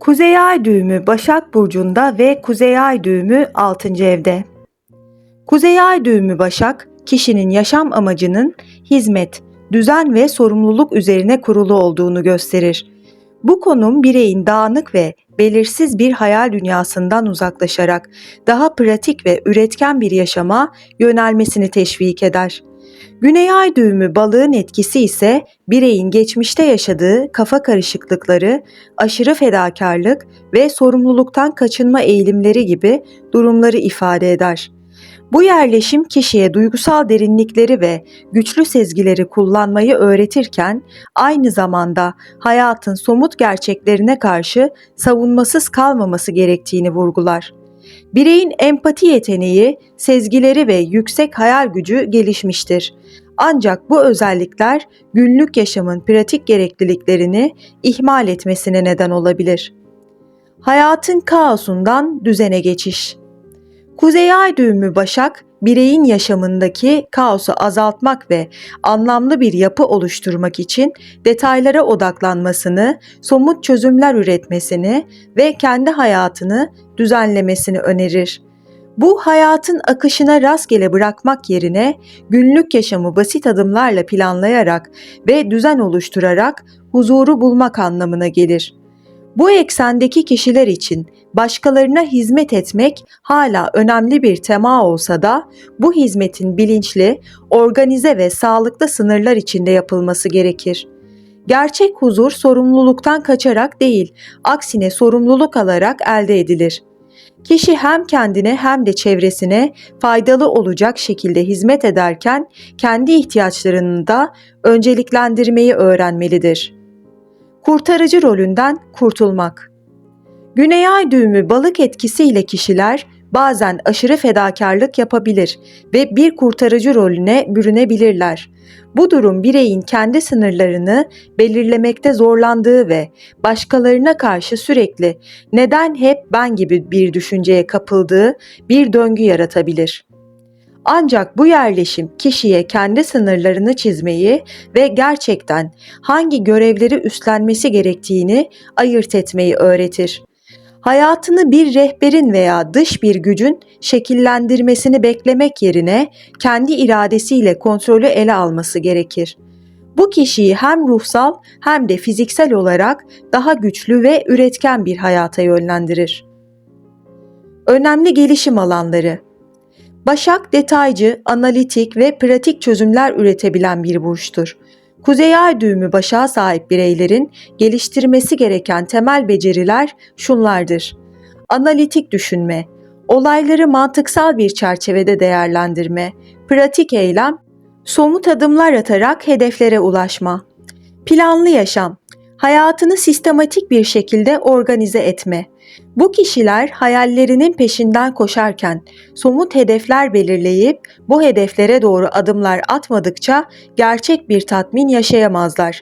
Kuzey Ay düğümü Başak Burcu'nda ve Kuzey Ay düğümü 6. evde. Kuzey Ay düğümü Başak, kişinin yaşam amacının hizmet, düzen ve sorumluluk üzerine kurulu olduğunu gösterir. Bu konum bireyin dağınık ve belirsiz bir hayal dünyasından uzaklaşarak daha pratik ve üretken bir yaşama yönelmesini teşvik eder. Güney ay düğümü balığın etkisi ise bireyin geçmişte yaşadığı kafa karışıklıkları, aşırı fedakarlık ve sorumluluktan kaçınma eğilimleri gibi durumları ifade eder. Bu yerleşim kişiye duygusal derinlikleri ve güçlü sezgileri kullanmayı öğretirken aynı zamanda hayatın somut gerçeklerine karşı savunmasız kalmaması gerektiğini vurgular. Bireyin empati yeteneği, sezgileri ve yüksek hayal gücü gelişmiştir. Ancak bu özellikler günlük yaşamın pratik gerekliliklerini ihmal etmesine neden olabilir. Hayatın kaosundan düzene geçiş. Kuzey Ay düğümü Başak, bireyin yaşamındaki kaosu azaltmak ve anlamlı bir yapı oluşturmak için detaylara odaklanmasını, somut çözümler üretmesini ve kendi hayatını düzenlemesini önerir. Bu hayatın akışına rastgele bırakmak yerine günlük yaşamı basit adımlarla planlayarak ve düzen oluşturarak huzuru bulmak anlamına gelir. Bu eksendeki kişiler için başkalarına hizmet etmek hala önemli bir tema olsa da bu hizmetin bilinçli, organize ve sağlıklı sınırlar içinde yapılması gerekir. Gerçek huzur sorumluluktan kaçarak değil, aksine sorumluluk alarak elde edilir. Kişi hem kendine hem de çevresine faydalı olacak şekilde hizmet ederken kendi ihtiyaçlarını da önceliklendirmeyi öğrenmelidir. Kurtarıcı rolünden kurtulmak. Güney ay düğümü balık etkisiyle kişiler bazen aşırı fedakarlık yapabilir ve bir kurtarıcı rolüne bürünebilirler. Bu durum bireyin kendi sınırlarını belirlemekte zorlandığı ve başkalarına karşı sürekli neden hep ben gibi bir düşünceye kapıldığı bir döngü yaratabilir. Ancak bu yerleşim kişiye kendi sınırlarını çizmeyi ve gerçekten hangi görevleri üstlenmesi gerektiğini ayırt etmeyi öğretir hayatını bir rehberin veya dış bir gücün şekillendirmesini beklemek yerine kendi iradesiyle kontrolü ele alması gerekir. Bu kişiyi hem ruhsal hem de fiziksel olarak daha güçlü ve üretken bir hayata yönlendirir. Önemli gelişim alanları Başak detaycı, analitik ve pratik çözümler üretebilen bir burçtur. Kuzey ay düğümü başa sahip bireylerin geliştirmesi gereken temel beceriler şunlardır. Analitik düşünme, olayları mantıksal bir çerçevede değerlendirme, pratik eylem, somut adımlar atarak hedeflere ulaşma. Planlı yaşam, hayatını sistematik bir şekilde organize etme. Bu kişiler hayallerinin peşinden koşarken somut hedefler belirleyip bu hedeflere doğru adımlar atmadıkça gerçek bir tatmin yaşayamazlar.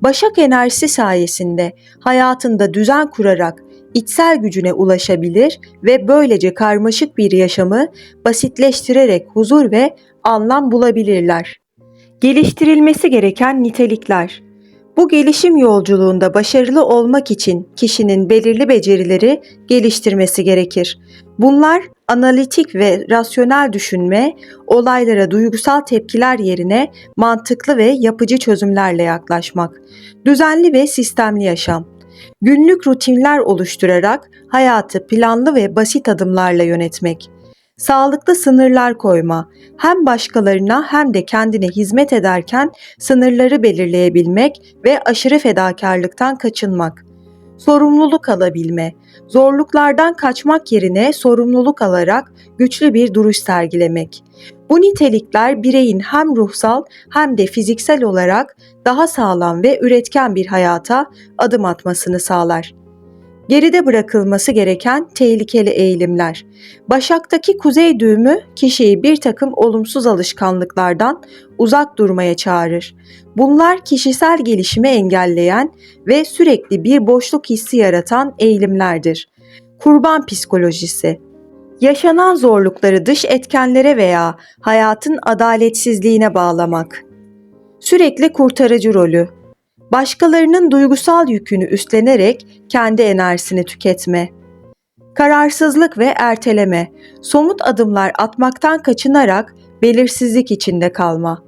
Başak enerjisi sayesinde hayatında düzen kurarak içsel gücüne ulaşabilir ve böylece karmaşık bir yaşamı basitleştirerek huzur ve anlam bulabilirler. Geliştirilmesi gereken nitelikler bu gelişim yolculuğunda başarılı olmak için kişinin belirli becerileri geliştirmesi gerekir. Bunlar analitik ve rasyonel düşünme, olaylara duygusal tepkiler yerine mantıklı ve yapıcı çözümlerle yaklaşmak, düzenli ve sistemli yaşam, günlük rutinler oluşturarak hayatı planlı ve basit adımlarla yönetmek, sağlıklı sınırlar koyma, hem başkalarına hem de kendine hizmet ederken sınırları belirleyebilmek ve aşırı fedakarlıktan kaçınmak. Sorumluluk alabilme, zorluklardan kaçmak yerine sorumluluk alarak güçlü bir duruş sergilemek. Bu nitelikler bireyin hem ruhsal hem de fiziksel olarak daha sağlam ve üretken bir hayata adım atmasını sağlar. Geride bırakılması gereken tehlikeli eğilimler. Başaktaki kuzey düğümü kişiyi bir takım olumsuz alışkanlıklardan uzak durmaya çağırır. Bunlar kişisel gelişimi engelleyen ve sürekli bir boşluk hissi yaratan eğilimlerdir. Kurban psikolojisi Yaşanan zorlukları dış etkenlere veya hayatın adaletsizliğine bağlamak. Sürekli kurtarıcı rolü Başkalarının duygusal yükünü üstlenerek kendi enerjisini tüketme. Kararsızlık ve erteleme, somut adımlar atmaktan kaçınarak belirsizlik içinde kalma.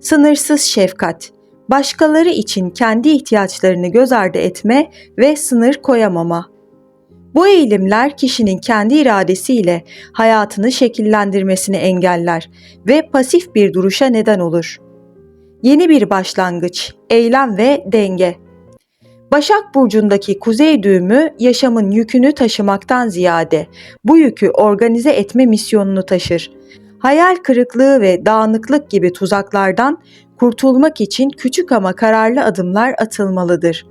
Sınırsız şefkat, başkaları için kendi ihtiyaçlarını göz ardı etme ve sınır koyamama. Bu eğilimler kişinin kendi iradesiyle hayatını şekillendirmesini engeller ve pasif bir duruşa neden olur. Yeni bir başlangıç, eylem ve denge. Başak Burcu'ndaki kuzey düğümü yaşamın yükünü taşımaktan ziyade bu yükü organize etme misyonunu taşır. Hayal kırıklığı ve dağınıklık gibi tuzaklardan kurtulmak için küçük ama kararlı adımlar atılmalıdır.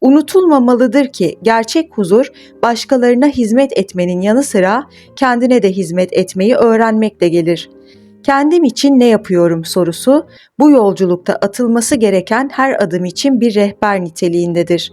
Unutulmamalıdır ki gerçek huzur başkalarına hizmet etmenin yanı sıra kendine de hizmet etmeyi öğrenmekle gelir. Kendim için ne yapıyorum sorusu bu yolculukta atılması gereken her adım için bir rehber niteliğindedir.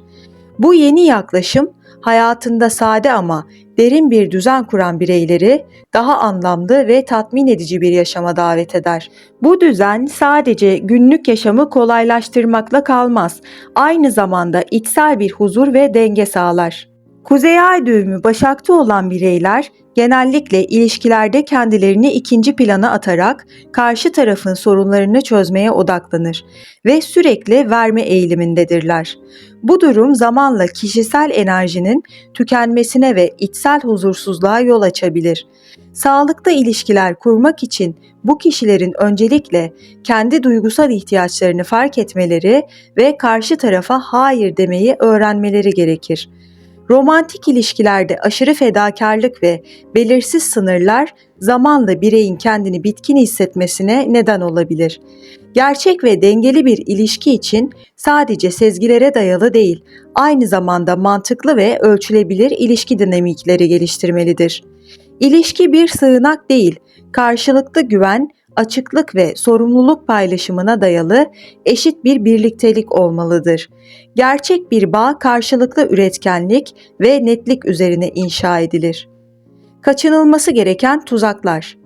Bu yeni yaklaşım hayatında sade ama derin bir düzen kuran bireyleri daha anlamlı ve tatmin edici bir yaşama davet eder. Bu düzen sadece günlük yaşamı kolaylaştırmakla kalmaz. Aynı zamanda içsel bir huzur ve denge sağlar. Kuzey ay düğümü Başak'ta olan bireyler genellikle ilişkilerde kendilerini ikinci plana atarak karşı tarafın sorunlarını çözmeye odaklanır ve sürekli verme eğilimindedirler. Bu durum zamanla kişisel enerjinin tükenmesine ve içsel huzursuzluğa yol açabilir. Sağlıklı ilişkiler kurmak için bu kişilerin öncelikle kendi duygusal ihtiyaçlarını fark etmeleri ve karşı tarafa hayır demeyi öğrenmeleri gerekir. Romantik ilişkilerde aşırı fedakarlık ve belirsiz sınırlar zamanla bireyin kendini bitkin hissetmesine neden olabilir. Gerçek ve dengeli bir ilişki için sadece sezgilere dayalı değil, aynı zamanda mantıklı ve ölçülebilir ilişki dinamikleri geliştirmelidir. İlişki bir sığınak değil, karşılıklı güven, açıklık ve sorumluluk paylaşımına dayalı eşit bir birliktelik olmalıdır. Gerçek bir bağ karşılıklı üretkenlik ve netlik üzerine inşa edilir. Kaçınılması gereken tuzaklar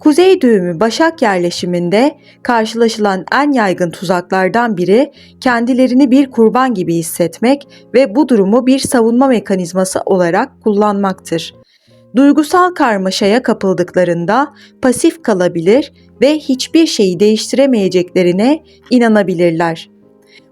Kuzey düğümü Başak yerleşiminde karşılaşılan en yaygın tuzaklardan biri kendilerini bir kurban gibi hissetmek ve bu durumu bir savunma mekanizması olarak kullanmaktır. Duygusal karmaşaya kapıldıklarında pasif kalabilir ve hiçbir şeyi değiştiremeyeceklerine inanabilirler.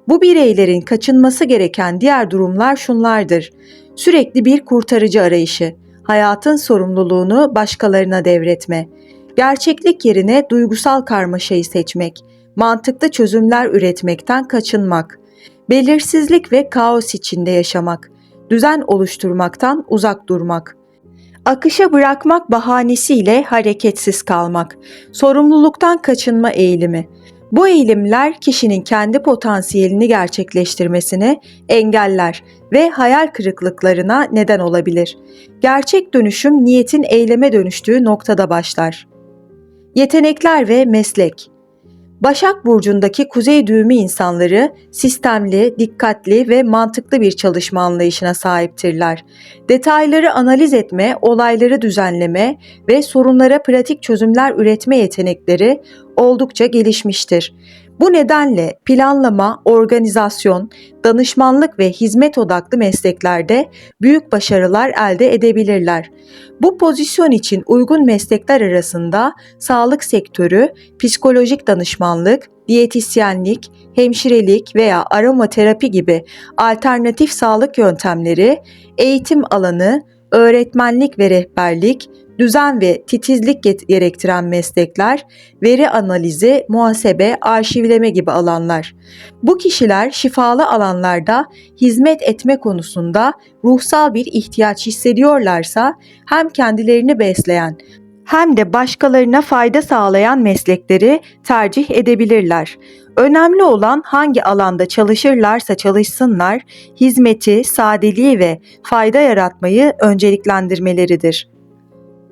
Bu bireylerin kaçınması gereken diğer durumlar şunlardır. Sürekli bir kurtarıcı arayışı, hayatın sorumluluğunu başkalarına devretme, gerçeklik yerine duygusal karmaşayı seçmek, mantıklı çözümler üretmekten kaçınmak, belirsizlik ve kaos içinde yaşamak, düzen oluşturmaktan uzak durmak, akışa bırakmak bahanesiyle hareketsiz kalmak, sorumluluktan kaçınma eğilimi. Bu eğilimler kişinin kendi potansiyelini gerçekleştirmesini engeller ve hayal kırıklıklarına neden olabilir. Gerçek dönüşüm niyetin eyleme dönüştüğü noktada başlar. Yetenekler ve meslek Başak Burcu'ndaki kuzey düğümü insanları sistemli, dikkatli ve mantıklı bir çalışma anlayışına sahiptirler. Detayları analiz etme, olayları düzenleme ve sorunlara pratik çözümler üretme yetenekleri oldukça gelişmiştir. Bu nedenle planlama, organizasyon, danışmanlık ve hizmet odaklı mesleklerde büyük başarılar elde edebilirler. Bu pozisyon için uygun meslekler arasında sağlık sektörü, psikolojik danışmanlık, diyetisyenlik, hemşirelik veya aromaterapi gibi alternatif sağlık yöntemleri, eğitim alanı, öğretmenlik ve rehberlik, düzen ve titizlik gerektiren meslekler, veri analizi, muhasebe, arşivleme gibi alanlar. Bu kişiler şifalı alanlarda hizmet etme konusunda ruhsal bir ihtiyaç hissediyorlarsa hem kendilerini besleyen hem de başkalarına fayda sağlayan meslekleri tercih edebilirler. Önemli olan hangi alanda çalışırlarsa çalışsınlar, hizmeti, sadeliği ve fayda yaratmayı önceliklendirmeleridir.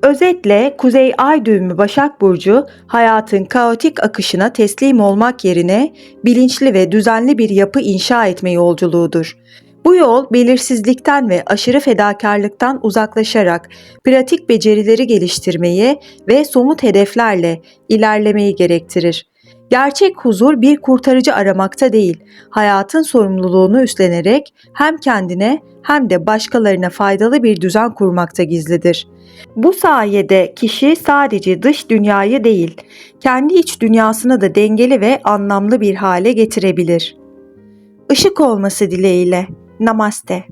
Özetle Kuzey Ay düğümü Başak Burcu hayatın kaotik akışına teslim olmak yerine bilinçli ve düzenli bir yapı inşa etme yolculuğudur. Bu yol belirsizlikten ve aşırı fedakarlıktan uzaklaşarak pratik becerileri geliştirmeyi ve somut hedeflerle ilerlemeyi gerektirir. Gerçek huzur bir kurtarıcı aramakta değil, hayatın sorumluluğunu üstlenerek hem kendine hem de başkalarına faydalı bir düzen kurmakta gizlidir. Bu sayede kişi sadece dış dünyayı değil, kendi iç dünyasını da dengeli ve anlamlı bir hale getirebilir. Işık olması dileğiyle. Namaste.